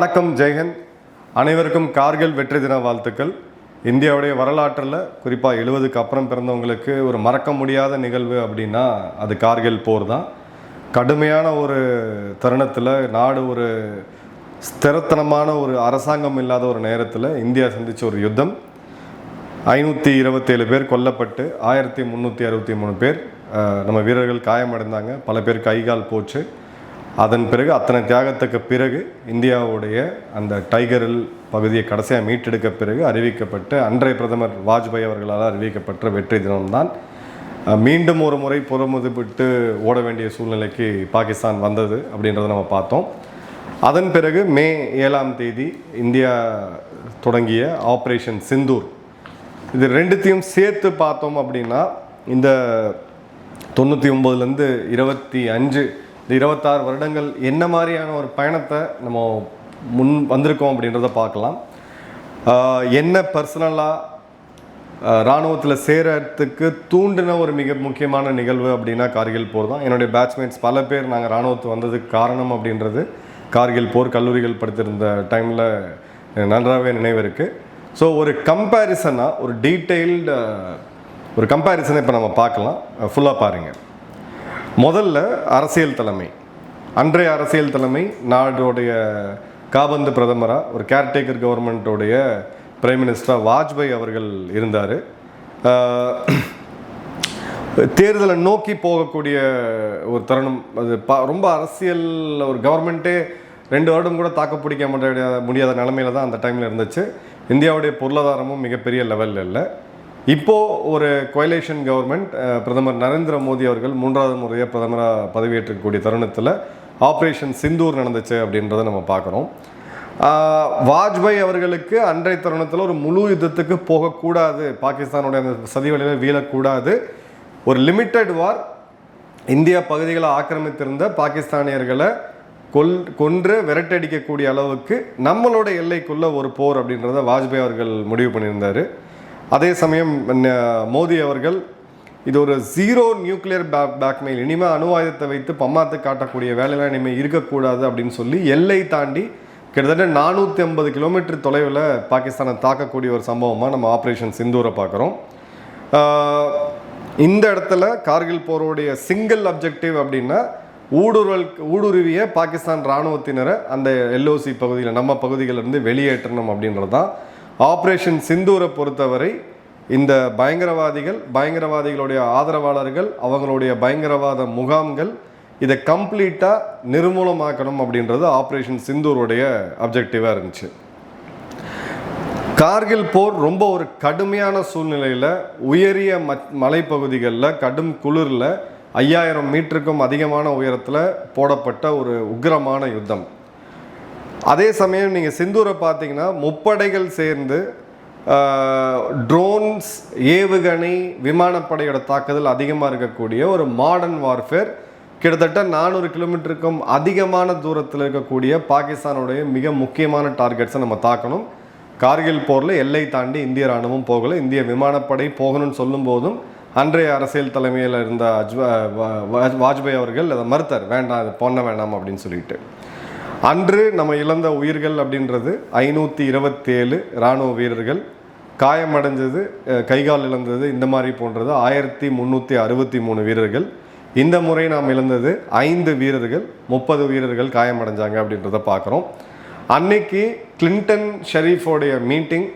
வணக்கம் ஜெயஹந்த் அனைவருக்கும் கார்கில் வெற்றி தின வாழ்த்துக்கள். இந்தியாவுடைய வரலாற்றில் குறிப்பாக எழுபதுக்கு அப்புறம் பிறந்தவங்களுக்கு ஒரு மறக்க முடியாத நிகழ்வு அப்படின்னா அது கார்கில் போர் தான். கடுமையான ஒரு தருணத்தில் நாடு ஒரு ஸ்திரத்தனமான ஒரு அரசாங்கம் இல்லாத ஒரு நேரத்தில் இந்தியா சந்தித்த ஒரு யுத்தம். ஐநூற்றி இருபத்தேழு பேர் கொல்லப்பட்டு ஆயிரத்தி முந்நூற்றி அறுபத்தி மூணு பேர் நம்ம வீரர்கள் காயமடைந்தாங்க. பல பேர் கை கால் போச்சு. அதன் பிறகு அத்தனை தியாகத்துக்கு பிறகு இந்தியாவுடைய அந்த டைகரில் பகுதியை கடைசியாக மீட்டெடுக்க பிறகு அறிவிக்கப்பட்ட அன்றைய பிரதமர் வாஜ்பாய் அவர்களால் அறிவிக்கப்பட்ட வெற்றி தினம்தான். மீண்டும் ஒரு முறை புறமுதுபிட்டு ஓட வேண்டிய சூழ்நிலைக்கு பாகிஸ்தான் வந்தது அப்படின்றத நம்ம பார்த்தோம். அதன் பிறகு மே ஏழாம் தேதி இந்தியா தொடங்கிய ஆப்ரேஷன் சிந்தூர். இது ரெண்டுத்தையும் சேர்த்து பார்த்தோம் அப்படின்னா இந்த தொண்ணூற்றி ஒம்போதுலேருந்து இருபத்தி அஞ்சு இந்த இருபத்தாறு வருடங்கள் என்ன மாதிரியான ஒரு பயணத்தை நம்ம முன் வந்திருக்கோம் அப்படின்றத பார்க்கலாம். என்ன பர்சனலாக இராணுவத்தில் சேரத்துக்கு தூண்டின ஒரு மிக முக்கியமான நிகழ்வு அப்படின்னா கார்கில் போர் தான். என்னுடைய பேட்ச்மேட்ஸ் பல பேர் நாங்கள் இராணுவத்துக்கு வந்ததுக்கு காரணம் அப்படின்றது கார்கில் போர் கல்லூரிகள் படித்திருந்த டைமில் நன்றாகவே நினைவு இருக்குது ஸோ ஒரு கம்பேரிசனாக ஒரு டீட்டெயில்டு ஒரு கம்பேரிசனை இப்போ நம்ம பார்க்கலாம். ஃபுல்லாக பாருங்கள் முதல்ல அரசியல் தலைமை. அன்றைய அரசியல் தலைமை நாடோடைய காபந்து பிரதமராக ஒரு கேர்டேக்கர் கவர்மெண்ட்டோடைய பிரைம் மினிஸ்டராக வாஜ்பாய் அவர்கள் இருந்தார். தேர்தலை நோக்கி போகக்கூடிய ஒரு தருணம். அது பா ரொம்ப அரசியல் ஒரு கவர்மெண்ட்டே ரெண்டு வருடம் கூட தாக்கு பிடிக்க முடியாத முடியாத நிலமையில தான் அந்த டைமில் இருந்துச்சு. இந்தியாவுடைய பொருளாதாரமும் மிகப்பெரிய லெவலில் இல்லை. இப்போது ஒரு கொயலேஷன் கவர்மெண்ட் பிரதமர் நரேந்திர மோடி அவர்கள் மூன்றாவது முறையாக பிரதமராக பதவியேற்றக்கூடிய தருணத்தில் ஆப்ரேஷன் சிந்தூர் நடந்துச்சு அப்படின்றத நம்ம பார்க்குறோம். வாஜ்பாய் அவர்களுக்கு அன்றைய தருணத்தில் ஒரு முழு யுத்தத்துக்கு போகக்கூடாது. பாகிஸ்தானுடைய அந்த சதி வழியில் வீழக்கூடாது. ஒரு லிமிட்டட் வார் இந்தியா பகுதிகளை ஆக்கிரமித்திருந்த பாகிஸ்தானியர்களை கொல் கொன்று விரட்டடிக்கக்கூடிய அளவுக்கு நம்மளோட எல்லைக்குள்ள ஒரு போர் அப்படின்றத வாஜ்பாய் அவர்கள் முடிவு பண்ணியிருந்தார். அதே சமயம் மோடி அவர்கள் இது ஒரு ஜீரோ நியூக்ளியர் பேக் பேக்மெயில் இனிமேல் அணு ஆயுதத்தை வைத்து பம்மாத்து காட்டக்கூடிய வேலையெல்லாம் இனிமேல் இருக்கக்கூடாது அப்படின்னு சொல்லி எல்லை தாண்டி கிட்டத்தட்ட நானூற்றி ஐம்பது கிலோமீட்டர் தொலைவில் பாகிஸ்தானை தாக்கக்கூடிய ஒரு சம்பவமாக நம்ம ஆப்ரேஷன் சிந்தூரை பார்க்குறோம். இந்த இடத்துல கார்கில் போருடைய சிங்கிள் அப்ஜெக்டிவ் அப்படின்னா ஊடுருவல் ஊடுருவிய பாகிஸ்தான் இராணுவத்தினரை அந்த எல்ஓசி பகுதியில் நம்ம பகுதிகளிலிருந்து வெளியேற்றணும் அப்படின்றது தான் ஆப்ரேஷன் சிந்தூரை பொறுத்தவரை இந்த பயங்கரவாதிகள் பயங்கரவாதிகளுடைய ஆதரவாளர்கள் அவங்களுடைய பயங்கரவாத முகாம்கள் இதை கம்ப்ளீட்டாக நிர்மூலமாக்கணும் அப்படின்றது ஆப்ரேஷன் சிந்தூருடைய அப்ஜெக்டிவாக இருந்துச்சு. கார்கில் போர் ரொம்ப ஒரு கடுமையான சூழ்நிலையில் உயரிய ம மலைப்பகுதிகளில் கடும் குளிரில் ஐயாயிரம் மீட்டருக்கும் அதிகமான உயரத்தில் போடப்பட்ட ஒரு உக்கிரமான யுத்தம். அதே சமயம் நீங்கள் சிந்தூரை பார்த்தீங்கன்னா முப்படைகள் சேர்ந்து ட்ரோன்ஸ் ஏவுகணை விமானப்படையோட தாக்குதல் அதிகமாக இருக்கக்கூடிய ஒரு மாடர்ன் வார்ஃபேர் கிட்டத்தட்ட நானூறு கிலோமீட்டருக்கும் அதிகமான தூரத்தில் இருக்கக்கூடிய பாகிஸ்தானுடைய மிக முக்கியமான டார்கெட்ஸை நம்ம தாக்கணும். கார்கில் போரில் எல்லை தாண்டி இந்திய ராணுவம் போகலை. இந்திய விமானப்படை போகணும்னு சொல்லும் போதும் அன்றைய அரசியல் தலைமையில் இருந்த அஜ்வா வாஜ்பாய் அவர்கள் அதை மறுத்தார். வேண்டாம் அது பண்ண வேண்டாம் அப்படின்னு சொல்லிட்டு. அன்று நம்ம இழந்த உயிர்கள் அப்படின்றது ஐநூற்றி இருபத்தேழு இராணுவ வீரர்கள். காயமடைஞ்சது கைகால் இழந்தது இந்த மாதிரி போன்றது ஆயிரத்தி முந்நூற்றி அறுபத்தி மூணு வீரர்கள். இந்த முறை நாம் இழந்தது ஐந்து வீரர்கள் முப்பது வீரர்கள் காயமடைஞ்சாங்க அப்படின்றத பார்க்குறோம். அன்னைக்கு கிளின்டன் ஷெரீஃபோடைய மீட்டிங்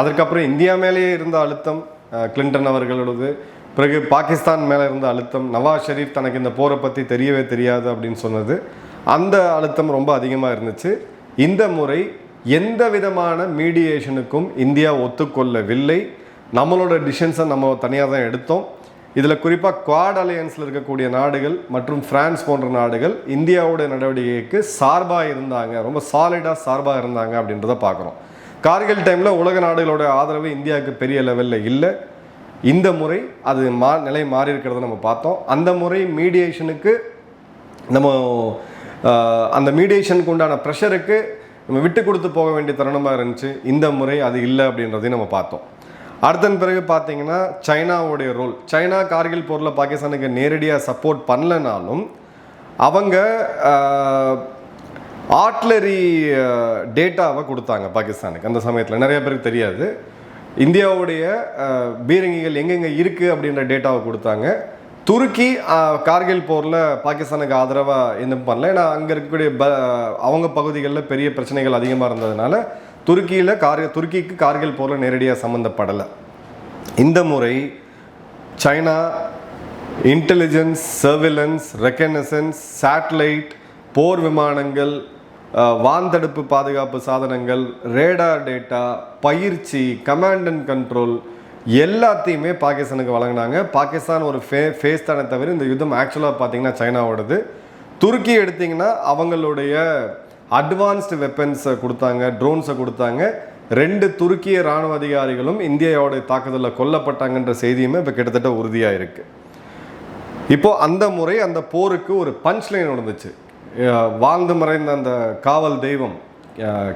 அதற்கப்புறம் இந்தியா மேலேயே இருந்த அழுத்தம் கிளின்டன் அவர்களோடது பிறகு பாகிஸ்தான் மேலே இருந்த அழுத்தம் நவாஸ் ஷெரீஃப் தனக்கு இந்த போரை பற்றி தெரியவே தெரியாது அப்படின்னு சொன்னது. அந்த அழுத்தம் ரொம்ப அதிகமாக இருந்துச்சு. இந்த முறை எந்த விதமான மீடியேஷனுக்கும் இந்தியா ஒத்துக்கொள்ளவில்லை. நம்மளோட டிசிஷன்ஸை நம்ம தனியாக தான் எடுத்தோம். இதில் குறிப்பாக குவாட் அலையன்ஸில் இருக்கக்கூடிய நாடுகள் மற்றும் பிரான்ஸ் போன்ற நாடுகள் இந்தியாவோட நடவடிக்கைக்கு சார்பாக இருந்தாங்க. ரொம்ப சாலிடாக சார்பாக இருந்தாங்க அப்படின்றத பார்க்குறோம். கார்கில் டைமில் உலக நாடுகளோட ஆதரவு இந்தியாவுக்கு பெரிய லெவலில் இல்லை. இந்த முறை அது மா நிலை மாறி இருக்கிறத நம்ம பார்த்தோம். அந்த முறை மீடியேஷனுக்கு நம்ம அந்த மீடியேஷனுக்கு உண்டான ப்ரெஷருக்கு நம்ம விட்டு கொடுத்து போக வேண்டிய தருணமாக இருந்துச்சு. இந்த முறை அது இல்லை அப்படின்றதையும் நம்ம பார்த்தோம். அடுத்தன் பிறகு பார்த்தீங்கன்னா சைனாவுடைய ரோல் சைனா கார்கில் போரில் பாகிஸ்தானுக்கு நேரடியாக சப்போர்ட் பண்ணலனாலும் அவங்க ஆட்லரி ஆர்ட்லரி டேட்டாவை கொடுத்தாங்க பாகிஸ்தானுக்கு. அந்த சமயத்தில் நிறைய பேருக்கு தெரியாது. இந்தியாவுடைய பீரங்கிகள் எங்கெங்கே இருக்குது அப்படின்ற டேட்டாவை கொடுத்தாங்க. துருக்கி கார்கில் போரில் பாகிஸ்தானுக்கு ஆதரவாக எதுவும் பண்ணல. ஏன்னா அங்கே இருக்கக்கூடிய ப அவங்க பகுதிகளில் பெரிய பிரச்சனைகள் அதிகமாக இருந்ததுனால துருக்கியில் கார் துருக்கிக்கு கார்கில் போரில் நேரடியாக சம்மந்தப்படலை. இந்த முறை China intelligence surveillance reconnaissance satellite போர் விமானங்கள் வான்தடுப்பு பாதுகாப்பு சாதனங்கள் ரேடார் டேட்டா பயிற்சி கமாண்ட் அண்ட் கண்ட்ரோல் எல்லாத்தையுமே பாகிஸ்தானுக்கு வழங்கினாங்க. பாகிஸ்தான் ஒரு ஃபே ஃபேஸ் தானே தவிர இந்த யுத்தம் ஆக்சுவலாக பார்த்தீங்கன்னா சைனாவோடது. துருக்கி எடுத்தீங்கன்னா அவங்களுடைய அட்வான்ஸ்டு வெப்பன்ஸை கொடுத்தாங்க ட்ரோன்ஸை கொடுத்தாங்க. ரெண்டு துருக்கிய ராணுவ அதிகாரிகளும் இந்தியாவோடைய தாக்குதலில் கொல்லப்பட்டாங்கன்ற செய்தியுமே இப்போ கிட்டத்தட்ட உறுதியாக இருக்குது இப்போது அந்த முறை அந்த போருக்கு ஒரு பஞ்ச் லைன் நடந்துச்சு வாழ்ந்து மறைந்த அந்த காவல் தெய்வம்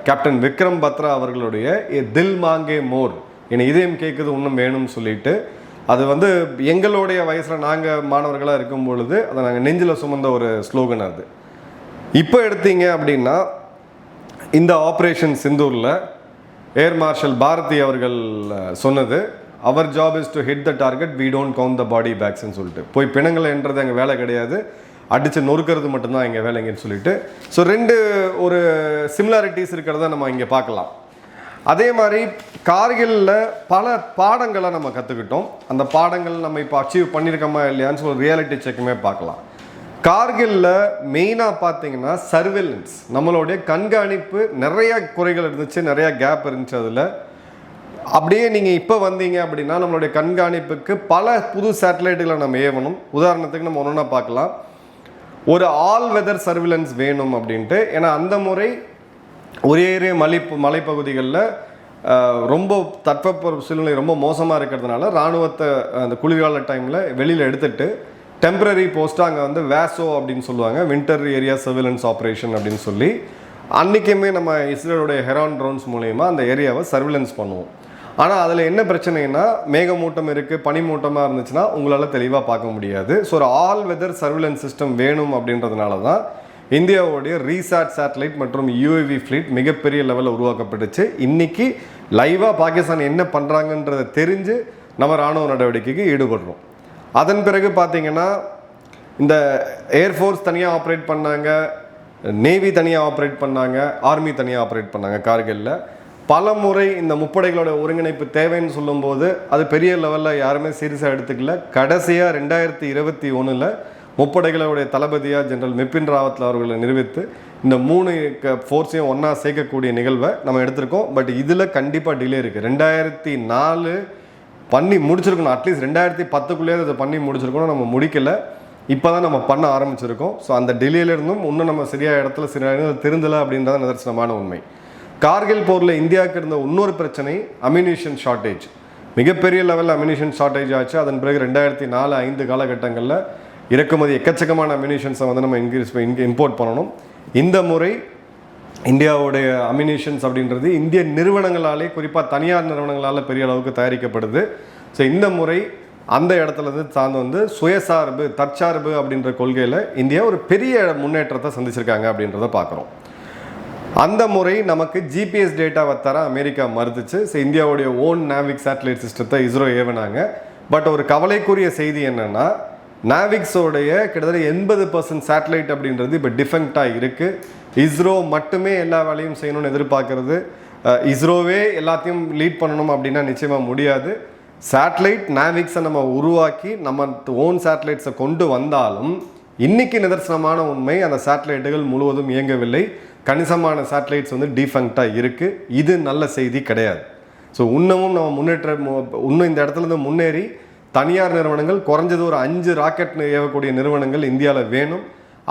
கேப்டன் விக்ரம் பத்ரா அவர்களுடைய தில் மாங்கே மோர். என் இதயம் கேட்குது இன்னும் வேணும்னு சொல்லிட்டு அது வந்து எங்களுடைய வயசில் நாங்கள் மாணவர்களாக இருக்கும் பொழுது அதை நாங்கள் நெஞ்சில் சுமந்த ஒரு ஸ்லோகன் அது. இப்போ எடுத்தீங்க அப்படின்னா இந்த ஆப்ரேஷன் சிந்தூரில் ஏர் மார்ஷல் பாரதி அவர்கள் சொன்னது அவர் job is to hit the target we don't count the body பேக்ஸ்ன்னு சொல்லிட்டு. போய் பிணங்களை என்றது எங்கள் வேலை கிடையாது அடித்து நொறுக்கிறது மட்டும்தான் எங்கள் வேலைங்கன்னு சொல்லிட்டு. ஸோ ரெண்டு ஒரு சிமிலாரிட்டிஸ் இருக்கிறத நம்ம இங்கே பார்க்கலாம். அதே மாதிரி கார்கில்ல பல பாடங்களை நம்ம கற்றுக்கிட்டோம் அந்த பாடங்கள் நம்ம இப்போ அச்சீவ் பண்ணியிருக்கோமா இல்லையான்னு சொல்லி ரியாலிட்டி செக்குமே பார்க்கலாம். கார்கில்ல மெயினாக பார்த்தீங்கன்னா சர்வேலன்ஸ் நம்மளுடைய கண்காணிப்பு நிறைய குறைகள் இருந்துச்சு நிறைய கேப் இருந்துச்சு அதில். அப்படியே நீங்கள் இப்போ வந்தீங்க அப்படின்னா நம்மளுடைய கண்காணிப்புக்கு பல புது சேட்டலைட்டுகளை நம்ம ஏவணும். உதாரணத்துக்கு நம்ம ஒன்று பார்க்கலாம். ஒரு ஆல் வெதர் சர்விலன்ஸ் வேணும் அப்படின்ட்டு. ஏன்னா அந்த முறை ஒரே ஒரே மலை மலைப்பகுதிகளில் ரொம்ப தட்பவெப்ப சூழ்நிலை ரொம்ப மோசமாக இருக்கிறதுனால இராணுவத்தை அந்த குளிர்கால டைமில் வெளியில் எடுத்துட்டு டெம்பரரி போஸ்ட்டாக அங்கே வந்து வேசோ அப்படின்னு சொல்லுவாங்க வின்டர் ஏரியா சர்விலன்ஸ் ஆப்ரேஷன் அப்படின்னு சொல்லி அன்றைக்குமே நம்ம இஸ்ரேலுடைய ஹெரான் ட்ரோன்ஸ் மூலயமா அந்த ஏரியாவை சர்விலன்ஸ் பண்ணுவோம். ஆனால் அதில் என்ன பிரச்சனைனா மேகமூட்டம் இருக்குது பனிமூட்டமாக இருந்துச்சுன்னா உங்களால் தெளிவாக பார்க்க முடியாது. ஸோ ஒரு ஆல் வெதர் சர்விலன்ஸ் சிஸ்டம் வேணும் அப்படின்றதுனால தான் இந்தியாவுடைய ரீசாட் சேட்டலைட் மற்றும் யூஏவி ஃப்ளீட் மிகப்பெரிய லெவலில் உருவாக்கப்பட்டுச்சு. இன்னைக்கு லைவாக பாகிஸ்தான் என்ன பண்ணுறாங்கன்றதை தெரிஞ்சு நம்ம ராணுவ நடவடிக்கைக்கு ஈடுபடுறோம். அதன் பிறகு பார்த்தீங்கன்னா இந்த ஏர்ஃபோர்ஸ் தனியாக ஆப்ரேட் பண்ணாங்க நேவி தனியாக ஆப்ரேட் பண்ணாங்க ஆர்மி தனியாக ஆப்ரேட் பண்ணாங்க கார்கில்ல. பல முறை இந்த முப்படைகளோட ஒருங்கிணைப்பு தேவைன்னு சொல்லும்போது அது பெரிய லெவலில் யாருமே சீரியஸாக எடுத்துக்கல. கடைசியாக ரெண்டாயிரத்தி இருபத்தி ஒன்றில் முப்படைகளுடைய தளபதியாக ஜெனரல் மிபின் ராவத் அவர்களை நிரூபித்து இந்த மூணு ஃபோர்ஸையும் ஒன்றா சேர்க்கக்கூடிய நிகழ்வை நம்ம எடுத்திருக்கோம். பட் இதில் கண்டிப்பாக டிலே இருக்குது ரெண்டாயிரத்தி நாலு பண்ணி முடிச்சிருக்கணும். அட்லீஸ்ட் ரெண்டாயிரத்தி பத்துக்குள்ளேயே அதை பண்ணி முடிச்சிருக்கணும். நம்ம முடிக்கல. இப்போ தான் நம்ம பண்ண ஆரம்பிச்சிருக்கோம். ஸோ அந்த டிலேலேருந்தும் இன்னும் நம்ம சரியாக இடத்துல சரியாக இடத்துல திருந்தலை அப்படின்றத நிதர்சனமான உண்மை. கார்கில் போரில் இந்தியாவுக்கு இருந்த இன்னொரு பிரச்சனை அம்யூனிஷன் ஷார்ட்டேஜ் மிகப்பெரிய லெவலில் அம்யூனிஷன் ஷார்ட்டேஜ் ஆச்சு. அதன் பிறகு ரெண்டாயிரத்தி நாலு ஐந்து காலகட்டங்களில் இறக்குமதி எக்கச்சக்கமான அம்யூனிஷன்ஸை வந்து நம்ம இன்க்ரீஸ் இங்கே இம்போர்ட் பண்ணணும். இந்த முறை இந்தியாவுடைய அமினேஷன்ஸ் அப்படின்றது இந்திய நிறுவனங்களாலே குறிப்பாக தனியார் நிறுவனங்களால் பெரிய அளவுக்கு தயாரிக்கப்படுது. ஸோ இந்த முறை அந்த இடத்துல இருந்து சார்ந்து வந்து சுயசார்பு தற்சார்பு அப்படின்ற கொள்கையில் இந்தியா ஒரு பெரிய முன்னேற்றத்தை சந்திச்சிருக்காங்க அப்படின்றத பார்க்குறோம் அந்த முறை நமக்கு ஜிபிஎஸ் டேட்டாவை தர அமெரிக்கா மறுத்துச்சு. ஸோ இந்தியாவுடைய ஓன் நாவிக் சேட்டலைட் சிஸ்டத்தை இஸ்ரோ ஏவினாங்க. பட் ஒரு கவலைக்குரிய செய்தி என்னென்னா நாவிக்ஸோடைய கிட்டத்தட்ட எண்பது பர்சன்ட் சேட்டலைட் அப்படின்றது இப்போ டிஃபெக்டாக இருக்குது இஸ்ரோ மட்டுமே எல்லா வேலையும் செய்யணும்னு எதிர்பார்க்கறது. இஸ்ரோவே எல்லாத்தையும் லீட் பண்ணணும் அப்படின்னா நிச்சயமாக முடியாது. சேட்டலைட் நாவிக்ஸை நம்ம உருவாக்கி நம்ம ஓன் சேட்டலைட்ஸை கொண்டு வந்தாலும் இன்னைக்கு நிதர்சனமான உண்மை அந்த சேட்டலைட்டுகள் முழுவதும் இயங்கவில்லை. கணிசமான சேட்டலைட்ஸ் வந்து டிஃபங்க்டாக இருக்குது இது நல்ல செய்தி கிடையாது. ஸோ இன்னமும் நம்ம முன்னேற்ற மு- இன்னும் இந்த இடத்துல இருந்து முன்னேறி தனியார் நிறுவனங்கள் குறைஞ்சது ஒரு அஞ்சு ராக்கெட் ஏவக்கூடிய நிறுவனங்கள் இந்தியாவில் வேணும்.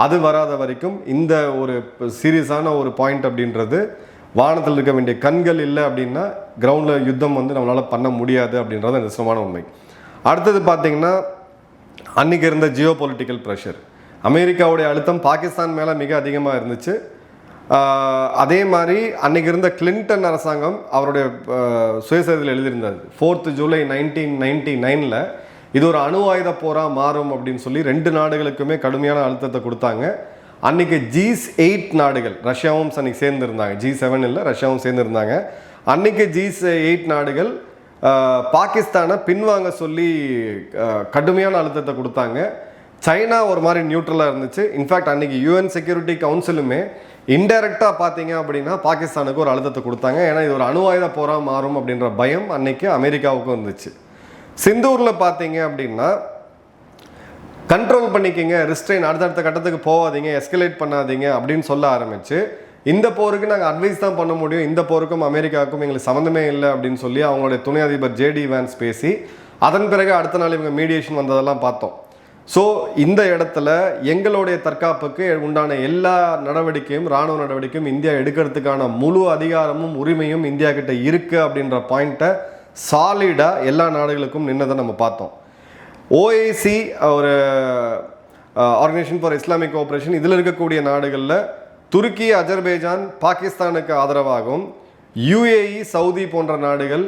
அது வராத வரைக்கும் இந்த ஒரு சீரியஸான ஒரு பாயிண்ட் அப்படின்றது வானத்தில் இருக்க வேண்டிய கண்கள் இல்லை அப்படின்னா கிரவுண்டில் யுத்தம் வந்து நம்மளால் பண்ண முடியாது அப்படின்றது நிச்சயமான உண்மை. அடுத்தது பார்த்திங்கன்னா அன்னைக்கு இருந்த ஜியோ பொலிட்டிக்கல் ப்ரெஷர் அமெரிக்காவுடைய அழுத்தம் பாகிஸ்தான் மேலே மிக அதிகமாக இருந்துச்சு. அதே மாதிரி அன்னைக்கு இருந்த கிளின்டன் அரசாங்கம் அவருடைய ஆஹ், சுயசரிதையில் எழுதியிருந்தார் ஃபோர்த்து ஜூலை நைன்டீன் நைன்டி நைனில் இது ஒரு அணு ஆயுத போராக மாறும் அப்படின்னு சொல்லி ரெண்டு நாடுகளுக்குமே கடுமையான அழுத்தத்தை கொடுத்தாங்க. அன்னைக்கு ஜிஸ் எயிட் நாடுகள் ரஷ்யாவும் அன்னைக்கு சேர்ந்துருந்தாங்க. ஜி செவன் இல்லை ரஷ்யாவும் சேர்ந்துருந்தாங்க. அன்னைக்கு ஜிஸ் எயிட் நாடுகள் பாகிஸ்தானை பின்வாங்க சொல்லி கடுமையான அழுத்தத்தை கொடுத்தாங்க. சைனா ஒரு மாதிரி நியூட்ரலாக இருந்துச்சு. இன்ஃபேக்ட் அன்னைக்கு யூஎன் செக்யூரிட்டி கவுன்சிலுமே இன்டெரக்டாக பார்த்தீங்க அப்படின்னா பாகிஸ்தானுக்கு ஒரு அழுத்தத்தை கொடுத்தாங்க. ஏன்னா இது ஒரு அணுவாயுத போராக மாறும் அப்படின்ற பயம் அன்னைக்கு அமெரிக்காவுக்கும் இருந்துச்சு. சிந்தூரில் பார்த்தீங்க அப்படின்னா கண்ட்ரோல் பண்ணிக்கங்க ரிஸ்ட்ரெயின் அடுத்தடுத்த கட்டத்துக்கு போகாதீங்க எஸ்கலேட் பண்ணாதீங்க அப்படின்னு சொல்ல ஆரம்பிச்சு. இந்த போருக்கு நாங்கள் அட்வைஸ் தான் பண்ண முடியும். இந்த போருக்கும் அமெரிக்காவுக்கும் எங்களுக்கு சம்மந்தமே இல்லை அப்படின்னு சொல்லி அவங்களுடைய துணை அதிபர் ஜேடி வேன்ஸ் பேசி அதன் பிறகு அடுத்த நாள் இவங்க மீடியேஷன் வந்ததெல்லாம் பார்த்தோம். ஸோ இந்த இடத்துல எங்களுடைய தற்காப்புக்கு உண்டான எல்லா நடவடிக்கையும் ராணுவ நடவடிக்கையும் இந்தியா எடுக்கிறதுக்கான முழு அதிகாரமும் உரிமையும் இந்தியா கிட்ட இருக்குது அப்படின்ற பாயிண்ட்டை சாலிடாக எல்லா நாடுகளுக்கும் நின்னதை நம்ம பார்த்தோம். ஓஏசி ஒரு ஆர்கனைசேஷன் ஃபார் இஸ்லாமிக் கோஆப்ரேஷன் இதில் இருக்கக்கூடிய நாடுகளில் துருக்கி அஜர்பைஜான் பாகிஸ்தானுக்கு ஆதரவாகவும் யுஏஇ சவுதி போன்ற நாடுகள்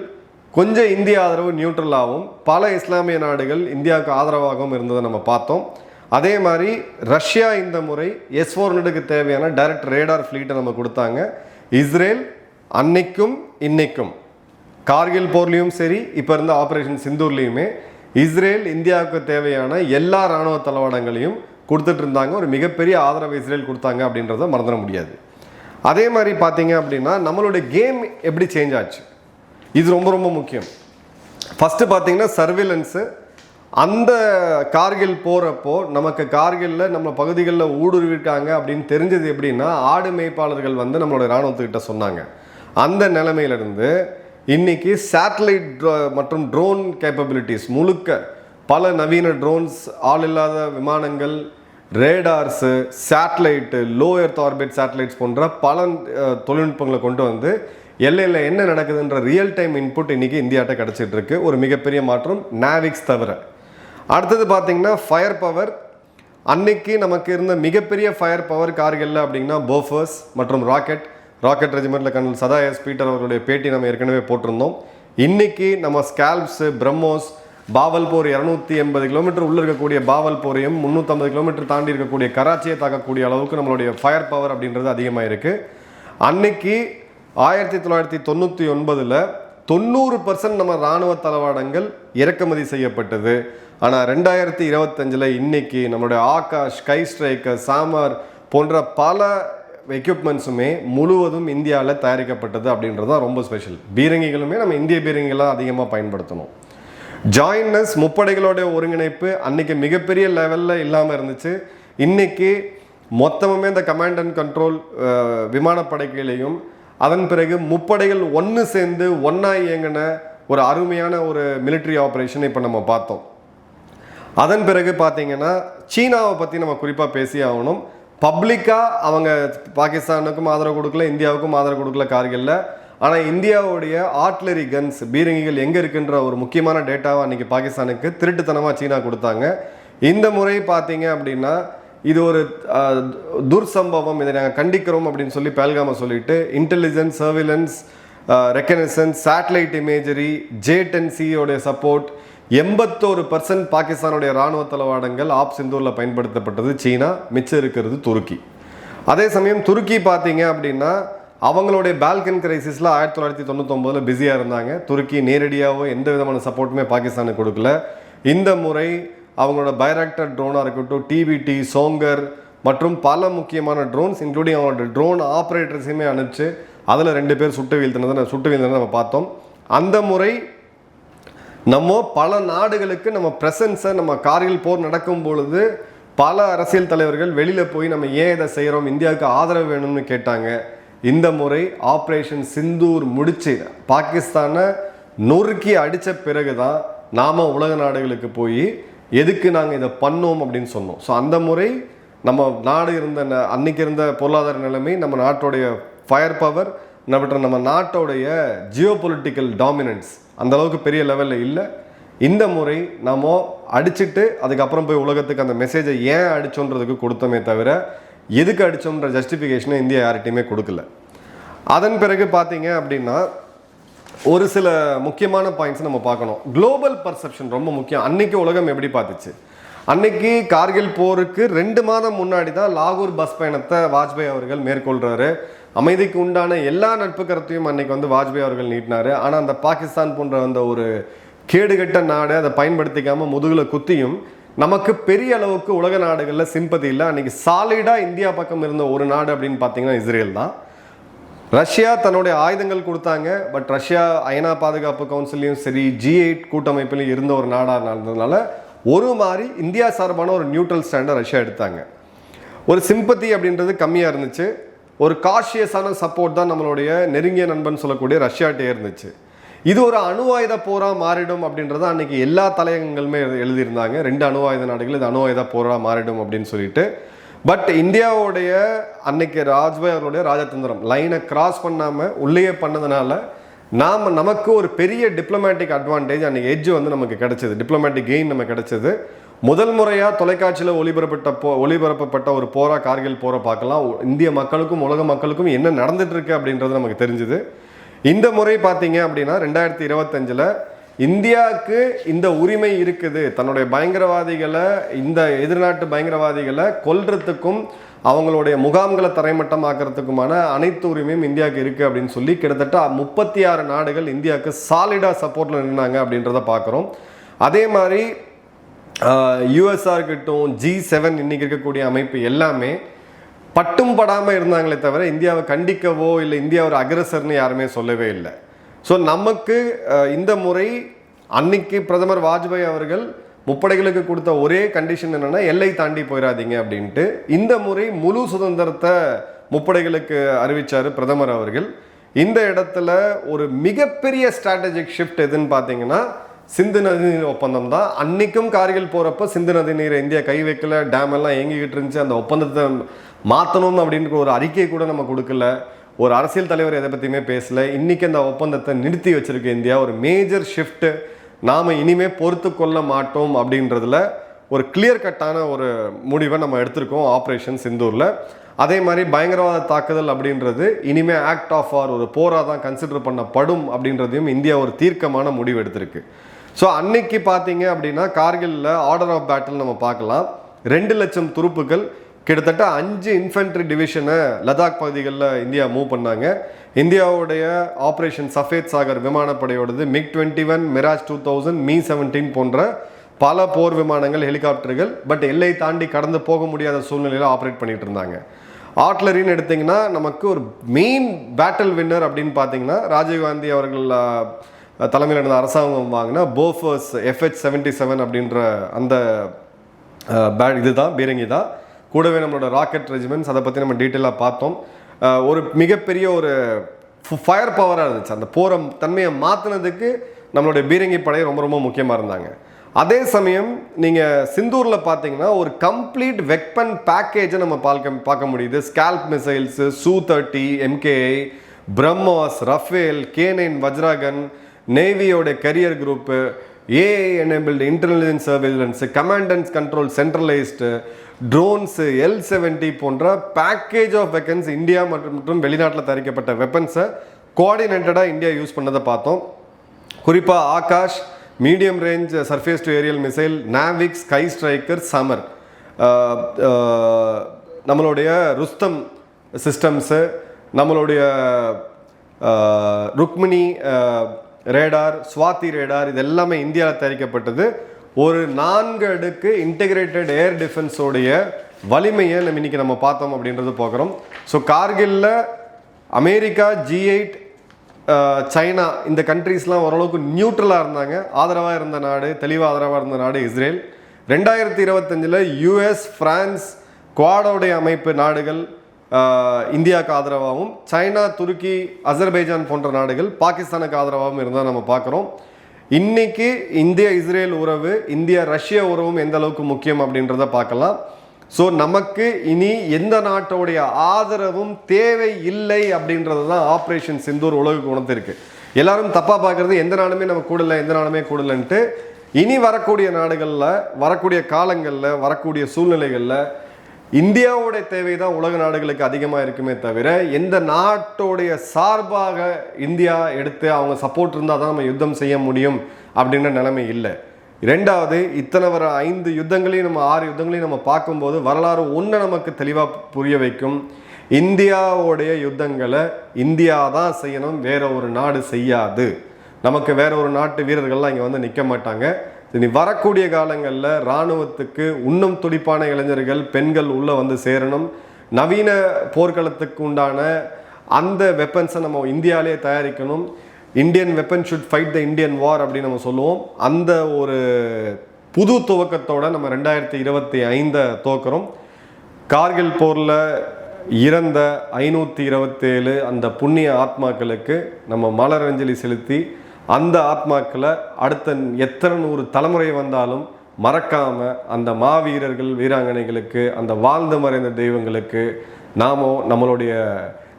கொஞ்சம் இந்திய ஆதரவு நியூட்ரலாகவும் பல இஸ்லாமிய நாடுகள் இந்தியாவுக்கு ஆதரவாகவும் இருந்ததை நம்ம பார்த்தோம். அதே மாதிரி ரஷ்யா இந்த முறை எஸ் ஃபோர்னுக்கு தேவையான டைரக்ட் ரேடார் ஃப்ளீட்டை நம்ம கொடுத்தாங்க. இஸ்ரேல் அன்னைக்கும் இன்னைக்கும். கார்கில் போர்லேயும் சரி இப்போ இருந்த ஆப்ரேஷன் சிந்தூர்லேயுமே இஸ்ரேல் இந்தியாவுக்கு தேவையான எல்லா இராணுவ தளவாடங்களையும் கொடுத்துட்டு இருந்தாங்க. ஒரு மிகப்பெரிய ஆதரவு இஸ்ரேல் கொடுத்தாங்க அப்படின்றத மறந்துட முடியாது. அதே மாதிரி பார்த்தீங்க அப்படின்னா நம்மளுடைய கேம் எப்படி சேஞ்ச் ஆச்சு? இது ரொம்ப ரொம்ப முக்கியம். ஃபஸ்ட்டு பார்த்தீங்கன்னா சர்வேலன்ஸு அந்த கார்கில் போகிறப்போ நமக்கு கார்கில்ல நம்ம பகுதிகளில் ஊடுருவிட்டாங்க அப்படின்னு தெரிஞ்சது எப்படின்னா ஆடு மேய்ப்பாளர்கள் வந்து நம்மளோட இராணுவத்துக்கிட்ட சொன்னாங்க. அந்த நிலைமையிலிருந்து இன்னைக்கு சேட்டலைட் மற்றும் ட்ரோன் கேப்பபிலிட்டிஸ் முழுக்க பல நவீன ட்ரோன்ஸ் ஆள் இல்லாத விமானங்கள் radars satellite low earth orbit satellites போன்ற பல தொழில்நுட்பங்களை கொண்டு வந்து எல்லையில் என்ன நடக்குதுன்ற ரியல் டைம் இன்புட் இன்றைக்கி இந்தியாட்ட கிடச்சிட்டு இருக்கு ஒரு மிகப்பெரிய மாற்றம் நாவிக்ஸ் தவிர. அடுத்தது பார்த்தீங்கன்னா ஃபயர் பவர் அன்னைக்கு நமக்கு இருந்த மிகப்பெரிய ஃபயர் பவர் கார்களில் அப்படின்னா போஃபர்ஸ் மற்றும் ராக்கெட் ராக்கெட் ரெஜிமெண்ட்டில் கர்னல் சதா எஸ் பீட்டர் அவர்களுடைய பேட்டி நம்ம ஏற்கனவே போட்டிருந்தோம். இன்றைக்கி நம்ம ஸ்கேல்ப்ஸு பிரம்மோஸ் பாவல்பூர் இரநூத்தி எண்பது கிலோமீட்டர் உள்ள இருக்கக்கூடிய பாவல்பூரையும் முந்நூற்றம்பது கிலோமீட்டர் தாண்டி இருக்கக்கூடிய கராச்சியை தாக்கக்கூடிய அளவுக்கு நம்மளுடைய ஃபயர் பவர் அப்படின்றது அதிகமாக இருக்குது அன்னைக்கு ஆயிரத்தி தொள்ளாயிரத்தி தொண்ணூற்றி ஒன்பதில் தொண்ணூறு பர்சன்ட் நம்ம இராணுவ தளவாடங்கள் இறக்குமதி செய்யப்பட்டது. ஆனால் ரெண்டாயிரத்தி இருபத்தஞ்சில் இன்னைக்கு நம்மளுடைய ஆகாஷ் ஸ்கை ஸ்ட்ரைக்கர் சாமர் போன்ற பல எக்யூப்மெண்ட்ஸுமே முழுவதும் இந்தியாவில் தயாரிக்கப்பட்டது அப்படின்றது தான் ரொம்ப ஸ்பெஷல் பீரங்கிகளுமே நம்ம இந்திய பீரங்கிகளாக அதிகமாக பயன்படுத்தணும். ஜாயின்னஸ் முப்படைகளோடைய ஒருங்கிணைப்பு அன்னைக்கு மிகப்பெரிய லெவலில் இல்லாமல் இருந்துச்சு. இன்னைக்கு மொத்தமுமே இந்த கமாண்ட் அண்ட் கண்ட்ரோல் விமானப்படைகளையும் அதன் பிறகு முப்படைகள் ஒன்று சேர்ந்து ஒன்றா இயங்கின ஒரு அருமையான ஒரு மிலிட்ரி ஆப்ரேஷன் இப்போ நம்ம பார்த்தோம். அதன் பிறகு பார்த்தீங்கன்னா சீனாவை பற்றி நம்ம குறிப்பாக பேசி ஆகணும். பப்ளிக்காக அவங்க பாகிஸ்தானுக்கும் ஆதரவு கொடுக்கல இந்தியாவுக்கும் ஆதரவு கொடுக்கல கார்கில்ல. ஆனால் இந்தியாவுடைய ஆர்ட்லரி கன்ஸ் பீரங்கிகள் எங்கே இருக்குன்ற ஒரு முக்கியமான டேட்டாவை அன்றைக்கி பாகிஸ்தானுக்கு திருட்டுத்தனமாக சீனா கொடுத்தாங்க. இந்த முறை பார்த்தீங்க அப்படின்னா இது ஒரு துர்சம்பவம். இதை நாங்கள் கண்டிக்கிறோம் அப்படின்னு சொல்லி பேல்காம சொல்லிட்டு intelligence surveillance reconnaissance satellite imagery J ten சியோடைய support எண்பத்தோரு பர்சன்ட் பாகிஸ்தானுடைய ராணுவ தளவாடங்கள் ஆப் சிந்தூரில் பயன்படுத்தப்பட்டது. சீனா மிச்சம் இருக்கிறது துருக்கி. அதே சமயம் துருக்கி பார்த்தீங்க அப்படின்னா அவங்களுடைய பால்கன் கிரைசிஸில் ஆயிரத்தி தொள்ளாயிரத்தி தொண்ணூத்தொம்பதில் பிஸியாக இருந்தாங்க. துருக்கி நேரடியாகவோ எந்த விதமான சப்போர்ட்டுமே பாகிஸ்தானுக்கு கொடுக்கல. இந்த முறை அவங்களோட பைராக்டர் ட்ரோனாக இருக்கட்டும் டிபிடி சோங்கர் மற்றும் பல முக்கியமான ட்ரோன்ஸ் இன்க்ளூடிங் அவங்களோட ட்ரோன் ஆப்ரேட்டர்ஸையுமே அனுப்பிச்சு அதில் ரெண்டு பேர் சுட்டு வீழ்த்தினதை சுட்டு வீழ்த்தினதை நம்ம பார்த்தோம். அந்த முறை நம்ம பல நாடுகளுக்கு நம்ம ப்ரெசன்ஸை நம்ம கார்கில் போர் நடக்கும் பொழுது பல அரசியல் தலைவர்கள் வெளியில் போய் நம்ம ஏன் இதை செய்கிறோம் இந்தியாவுக்கு ஆதரவு வேணும்னு கேட்டாங்க. இந்த முறை ஆப்ரேஷன் சிந்தூர் முடிச்சு பாகிஸ்தானை நொறுக்கி அடித்த பிறகு தான் நாம் உலக நாடுகளுக்கு போய் எதுக்கு நாங்கள் இதை பண்ணோம் அப்படின்னு சொன்னோம். ஸோ அந்த முறை நம்ம நாடு இருந்த ந- அன்னைக்கு இருந்த பொருளாதார நிலைமை நம்ம நாட்டோடைய ஃபயர் பவர் நம்மகிட்ட நம்ம நாட்டோடைய ஜியோ பொலிட்டிக்கல் டாமினன்ஸ் அந்த அளவுக்கு பெரிய லெவலில் இல்லை. இந்த முறை நாம் அடிச்சிட்டு அதுக்கப்புறம் போய் உலகத்துக்கு அந்த மெசேஜை ஏன் அடிச்சோன்றதுக்கு கொடுத்தோமே தவிர எதுக்கு அடித்தோன்ற ஜஸ்டிஃபிகேஷனை இந்தியா யார்கிட்டையுமே கொடுக்கல. அதன் பிறகு பார்த்தீங்க அப்படின்னா ஒரு சில முக்கியமான பாயிண்ட்ஸ் நம்ம பார்க்கணும். குளோபல் பர்செப்ஷன் ரொம்ப முக்கியம். அன்னைக்கு உலகம் எப்படி பார்த்துச்சு? அன்னைக்கு கார்கில் போருக்கு ரெண்டு மாதம் முன்னாடி தான் லாகூர் பஸ் பயணத்தை வாஜ்பாய் அவர்கள் மேற்கொள்கிறாரு அமைதிக்கு உண்டான எல்லா நட்பு கருத்தையும் அன்னைக்கு வந்து வாஜ்பாய் அவர்கள் நீட்டினார். ஆனால் அந்த பாகிஸ்தான் போன்ற அந்த ஒரு கேடுகட்ட நாடு அதை பயன்படுத்திக்காம முதுகில் குத்தியும் நமக்கு பெரிய அளவுக்கு உலக நாடுகளில் சிம்பதி இல்லை. அன்னைக்கு சாலிடாக இந்தியா பக்கம் இருந்த ஒரு நாடு அப்படின்னு பார்த்தீங்கன்னா இஸ்ரேல் தான். ரஷ்யா தன்னுடைய ஆயுதங்கள் கொடுத்தாங்க பட் ரஷ்யா ஐநா பாதுகாப்பு கவுன்சிலையும் சரி ஜி எயிட் கூட்டமைப்பிலையும் இருந்த ஒரு நாடாக இருந்ததுனால ஒரு மாதிரி இந்தியா சார்பான ஒரு நியூட்ரல் ஸ்டாண்டை ரஷ்யா எடுத்தாங்க. ஒரு சிம்பத்தி அப்படின்றது கம்மியாக இருந்துச்சு. ஒரு காஷியஸான சப்போர்ட் தான் நம்மளுடைய நெருங்கிய நண்பன் சொல்லக்கூடிய ரஷ்யாட்டே இருந்துச்சு. இது ஒரு அணு ஆயுத போராக மாறிடும் அப்படின்றத அன்னைக்கு எல்லா தலையங்கங்களுமே எழுதியிருந்தாங்க. ரெண்டு அணு ஆயுத நாடுகள் இது அணு ஆயுத போராக மாறிடும் அப்படின்னு சொல்லிட்டு பட் இந்தியாவுடைய அன்னைக்கு ராஜ்பாய் அவருடைய ராஜதந்திரம் லைனை கிராஸ் பண்ணாமல் உள்ளேயே பண்ணதுனால நாம் நமக்கு ஒரு பெரிய டிப்ளமேட்டிக் அட்வான்டேஜ் அன்னைக்கு எட்ஜ் வந்து நமக்கு கிடைச்சது. டிப்ளமேட்டிக் கெயின் நமக்கு கிடைச்சது. முதல் முறையாக தொலைக்காட்சியில் ஒளிபரப்பட்ட போ ஒளிபரப்பப்பட்ட ஒரு போரா கார்கில் போரை பார்க்கலாம். இந்திய மக்களுக்கும் உலக மக்களுக்கும் என்ன நடந்துகிட்ருக்கு அப்படின்றது நமக்கு தெரிஞ்சுது. இந்த முறை பார்த்தீங்க அப்படின்னா ரெண்டாயிரத்தி இருபத்தஞ்சில் இந்தியாவுக்கு இந்த உரிமை இருக்குது. தன்னுடைய பயங்கரவாதிகளை இந்த எதிர்நாட்டு பயங்கரவாதிகளை கொல்றதுக்கும் அவங்களுடைய முகாம்களை தரைமட்டமாக்குறதுக்குமான அனைத்து உரிமையும் இந்தியாவுக்கு இருக்குது அப்படின்னு சொல்லி கிட்டத்தட்ட முப்பத்தி ஆறு நாடுகள் இந்தியாவுக்கு சாலிடாக சப்போர்ட்டில் நின்னாங்க அப்படின்றத பார்க்குறோம் அதே மாதிரி யூஎஸ்ஆர் இருக்கட்டும் ஜி செவன் இன்றைக்கி இருக்கக்கூடிய அமைப்பு எல்லாமே பட்டும் படாமல் இருந்தாங்களே தவிர இந்தியாவை கண்டிக்கவோ இல்லை இந்தியா ஒரு அக்ரஸர்னு யாருமே சொல்லவே இல்லை. ஸோ நமக்கு இந்த முறை அன்னைக்கு பிரதமர் வாஜ்பாய் அவர்கள் முப்படைகளுக்கு கொடுத்த ஒரே கண்டிஷன் என்னென்னா எல்லை தாண்டி போயிடாதீங்க அப்படின்ட்டு. இந்த முறை முழு சுதந்திரத்தை முப்படைகளுக்கு அறிவித்தார் பிரதமர் அவர்கள். இந்த இடத்துல ஒரு மிகப்பெரிய ஸ்ட்ராட்டஜிக் ஷிஃப்ட் எதுன்னு பார்த்தீங்கன்னா சிந்து நதி நீர் ஒப்பந்தம் தான். அன்னைக்கும் கார்கில் போகிறப்ப சிந்து நதி நீரை இந்தியா கை வைக்கல டேம் எல்லாம் இயங்கிக்கிட்டு இருந்துச்சு. அந்த ஒப்பந்தத்தை மாற்றணும் அப்படின்ற ஒரு அறிக்கை கூட நம்ம கொடுக்கல. ஒரு அரசியல் தலைவர் எதை பற்றியுமே பேசலை. இன்றைக்கி அந்த ஒப்பந்தத்தை நிறுத்தி வச்சுருக்க இந்தியா ஒரு மேஜர் ஷிஃப்ட்டு நாம் இனிமே பொறுத்து கொள்ள மாட்டோம் அப்படின்றதுல ஒரு கிளியர் கட்டான ஒரு முடிவை நம்ம எடுத்திருக்கோம் ஆப்ரேஷன் சிந்தூரில் அதே மாதிரி பயங்கரவாத தாக்குதல் அப்படின்றது இனிமே ஆக்ட் ஆஃப் ஆர் ஒரு போராக தான் கன்சிடர் பண்ணப்படும் அப்படின்றதையும் இந்தியா ஒரு தீர்க்கமான முடிவு எடுத்திருக்கு. ஸோ அன்னைக்கு பார்த்தீங்க அப்படின்னா கார்கிலில் ஆர்டர் ஆஃப் பேட்டில் நம்ம பார்க்கலாம். ரெண்டு லட்சம் துருப்புகள் கிட்டத்தட்ட அஞ்சு இன்ஃபென்ட்ரி டிவிஷனை லடாக் பகுதிகளில் இந்தியா மூவ் பண்ணாங்க. இந்தியாவுடைய operation Safed Sagar விமானப்படையோடது MiG twenty one Mirage two thousand Mi seventeen போன்ற பல போர் விமானங்கள் ஹெலிகாப்டர்கள் பட் எல்லை தாண்டி கடந்து போக முடியாத சூழ்நிலையில் ஆப்ரேட் பண்ணிட்டு இருந்தாங்க. ஆட்லரின்னு எடுத்தீங்கன்னா நமக்கு ஒரு மெயின் பேட்டில் வின்னர் அப்படின்னு பார்த்தீங்கன்னா ராஜீவ்காந்தி அவர்கள் தலைமையில் நடந்த அரசாங்கம் வாங்கின போஃபர்ஸ் எஃப்ஹெச் செவன்ட்டி செவன் அப்படின்ற அந்த பே இதுதான் பீரங்கி தான் கூடவே நம்மளோட ராக்கெட் ரெஜிமெண்ட்ஸ் அதை பற்றி நம்ம டீட்டெயிலாக பார்த்தோம். ஒரு மிகப்பெரிய ஒரு ஃபயர் பவராக இருந்துச்சு. அந்த போகிற தன்மையை மாற்றினதுக்கு நம்மளுடைய பீரங்கி படை ரொம்ப ரொம்ப முக்கியமாக இருந்தாங்க. அதே சமயம் நீங்கள் சிந்தூரில் பார்த்தீங்கன்னா ஒரு கம்ப்ளீட் வெப்பன் பேக்கேஜை நம்ம பார்க்க பார்க்க முடியுது. SCALP missiles Su thirty MKI BrahMos Rafale K nine வஜ்ராகன் நேவியோட carrier group AI enabled intelligence surveillance command and control centralised drones L seventy போன்ற பேக்கேஜ் ஆஃப் வெக்கன்ஸ் இந்தியா மற்றும் மற்றும் வெளிநாட்டில் தயாரிக்கப்பட்ட வெப்பன்ஸை கோஆர்டினேட்டடாக இந்தியா யூஸ் பண்ணதை பார்த்தோம். குறிப்பாக Akash medium range surface to aerial missile NavIC sky striker Samar நம்மளுடைய Rustom systems நம்மளுடைய ருக்மிணி ரேடார் சுவாத்தி ரேடார் இது எல்லாமே இந்தியாவில் தயாரிக்கப்பட்டது. ஒரு நான்கு அடுக்கு இன்டெகிரேட்டட் ஏர் டிஃபென்ஸோடைய வலிமையை நம்ம இன்னைக்கு நம்ம பார்த்தோம் அப்படின்றது பார்க்குறோம். ஸோ கார்கில்ல அமெரிக்கா ஜி எயிட் சைனா இந்த கண்ட்ரீஸ்லாம் ஓரளவுக்கு நியூட்ரலாக இருந்தாங்க. ஆதரவாக இருந்த நாடு தெளிவாக ஆதரவாக இருந்த நாடு இஸ்ரேல். ரெண்டாயிரத்தி இருபத்தஞ்சில் யூஎஸ் பிரான்ஸ் குவாடோடைய அமைப்பு நாடுகள் இந்தியாவுக்கு ஆதரவாகவும் சைனா துருக்கி அசர்பைஜான் போன்ற நாடுகள் பாகிஸ்தானுக்கு ஆதரவாகவும் இருந்தால் நம்ம பார்க்குறோம். இன்னைக்கு இந்திய இஸ்ரேல் உறவு இந்திய ரஷ்ய உறவும் எந்த அளவுக்கு முக்கியம் அப்படின்றத பார்க்கலாம். ஸோ நமக்கு இனி எந்த நாட்டோடைய ஆதரவும் தேவை இல்லை அப்படின்றது தான் ஆப்ரேஷன் சிந்தூர் உலகுக்கு உணர்த்திருக்கு எல்லாரும் தப்பாக பார்க்கறது எந்த நாடுமே நம்ம கூடல எந்த நாடுமே கூடலன்ட்டு இனி வரக்கூடிய நாடுகளில் வரக்கூடிய காலங்களில் வரக்கூடிய சூழ்நிலைகளில் இந்தியாவோடைய தேவை தான் உலக நாடுகளுக்கு அதிகமாக இருக்குமே தவிர எந்த நாட்டோடைய சார்பாக இந்தியா எடுத்து அவங்க சப்போர்ட் இருந்தால் தான் நம்ம யுத்தம் செய்ய முடியும் அப்படின்ற நிலைமை இல்லை. ரெண்டாவது இத்தனை வர ஐந்து யுத்தங்களையும் நம்ம ஆறு யுத்தங்களையும் நம்ம பார்க்கும்போது வரலாறு ஒன்று நமக்கு தெளிவாக புரிய வைக்கும். இந்தியாவுடைய யுத்தங்களை இந்தியா தான் செய்யணும் வேற ஒரு நாடு செய்யாது. நமக்கு வேற ஒரு நாட்டு வீரர்கள்லாம் இங்கே வந்து நிற்க மாட்டாங்க. இனி வரக்கூடிய காலங்களில் இராணுவத்துக்கு இன்னும் துடிப்பான இளைஞர்கள் பெண்கள் உள்ளே வந்து சேரணும். நவீன போர்க்களத்துக்கு உண்டான அந்த வெப்பன்ஸை நம்ம இந்தியாவிலே தயாரிக்கணும். Indian weapon should fight the Indian war அப்படின்னு நம்ம சொல்லுவோம். அந்த ஒரு புது துவக்கத்தோட நம்ம ரெண்டாயிரத்தி இருபத்தி ஐந்தை துவக்கிறோம். கார்கில் போரில் இறந்த ஐநூற்றி இருபத்தேழு அந்த புண்ணிய ஆத்மாக்களுக்கு நம்ம மலரஞ்சலி செலுத்தி அந்த ஆத்மாக்களை அடுத்த எத்தனை நூறு தலைமுறை வந்தாலும் மறக்காம அந்த மாவீரர்கள் வீராங்கனைகளுக்கு அந்த வாழ்ந்து மறைந்த தெய்வங்களுக்கு நாமோ நம்மளுடைய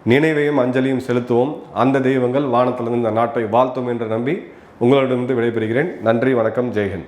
நினைவையும் அஞ்சலியும் செலுத்துவோம். அந்த தெய்வங்கள் வானத்திலிருந்து இந்த நாட்டை வாழ்த்தும் என்று நம்பி உங்களிடமிருந்து விடைபெறுகிறேன். நன்றி வணக்கம் ஜெய்ஹிந்த்